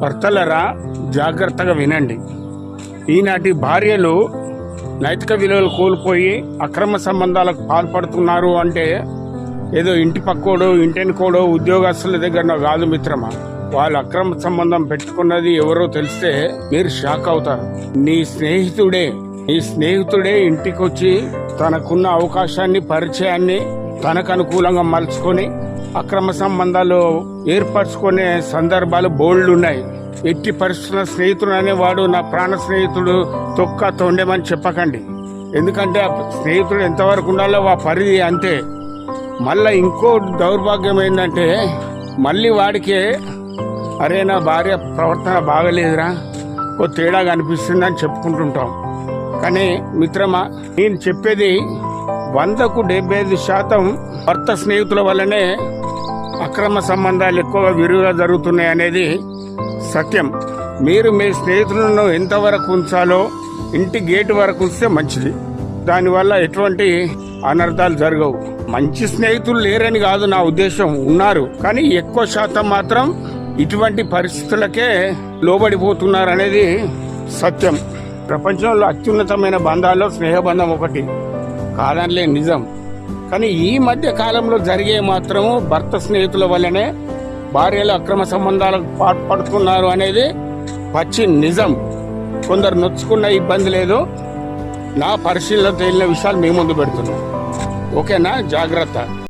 భర్తలరా జాగ్రత్తగా వినండి. ఈనాటి భార్యలు నైతిక విలువలు కోల్పోయి అక్రమ సంబంధాలకు పాల్పడుతున్నారు అంటే ఏదో ఇంటి పక్కోడో ఇంటెనుకోడో ఉద్యోగస్తుల దగ్గర కాదు మిత్రమా. వాళ్ళు అక్రమ సంబంధం పెట్టుకున్నది ఎవరో తెలిస్తే మీరు షాక్ అవుతారు. నీ స్నేహితుడే నీ స్నేహితుడే ఇంటికి వచ్చి తనకున్న అవకాశాన్ని పరిచయాన్ని తనకు అనుకూలంగా మలుచుకొని అక్రమ సంబంధాలు ఏర్పరచుకునే సందర్భాలు బోల్డ్ ఉన్నాయి ఎట్టి పరిస్థితుల స్నేహితుడు అనేవాడు నా ప్రాణ స్నేహితుడు తొక్క తొండేమని చెప్పకండి. ఎందుకంటే ఆ స్నేహితుడు ఎంతవరకు ఉండాలో ఆ పరిధి అంతే. మళ్ళా ఇంకో దౌర్భాగ్యం ఏంటంటే మళ్ళీ వాడికే అరే నా భార్య ప్రవర్తన బాగలేదురా ఓ తేడా కనిపిస్తుందని చెప్పుకుంటుంటాం. కానీ మిత్రమా నేను చెప్పేది వందకు డెబ్బై ఐదు శాతం భర్త స్నేహితుల వల్లనే అక్రమ సంబంధాలు ఎక్కువగా విరివిగా జరుగుతున్నాయి అనేది సత్యం. మీరు మీ స్నేహితులను ఎంతవరకు ఉంచాలో ఇంటి గేటు వరకు ఉంచితే మంచిది. దానివల్ల ఎటువంటి అనర్థాలు జరగవు. మంచి స్నేహితులు లేరని కాదు నా ఉద్దేశం. ఉన్నారు. కానీ ఎక్కువ శాతం మాత్రం ఇటువంటి పరిస్థితులకే లోబడిపోతున్నారు అనేది సత్యం. ప్రపంచంలో అత్యున్నతమైన బంధాల్లో స్నేహబంధం ఒకటి. కాదనలే నిజం. కానీ ఈ మధ్య కాలంలో జరిగే మాత్రము భర్త స్నేహితుల వల్లనే భార్యలు అక్రమ సంబంధాలకు పాటుపడుతున్నారు అనేది పచ్చి నిజం. కొందరు నొచ్చుకున్న ఇబ్బంది లేదు. నా పరిశీలన తేలిన విషయాలు మీ ముందు పెడుతున్నాం. ఓకేనా? జాగ్రత్త.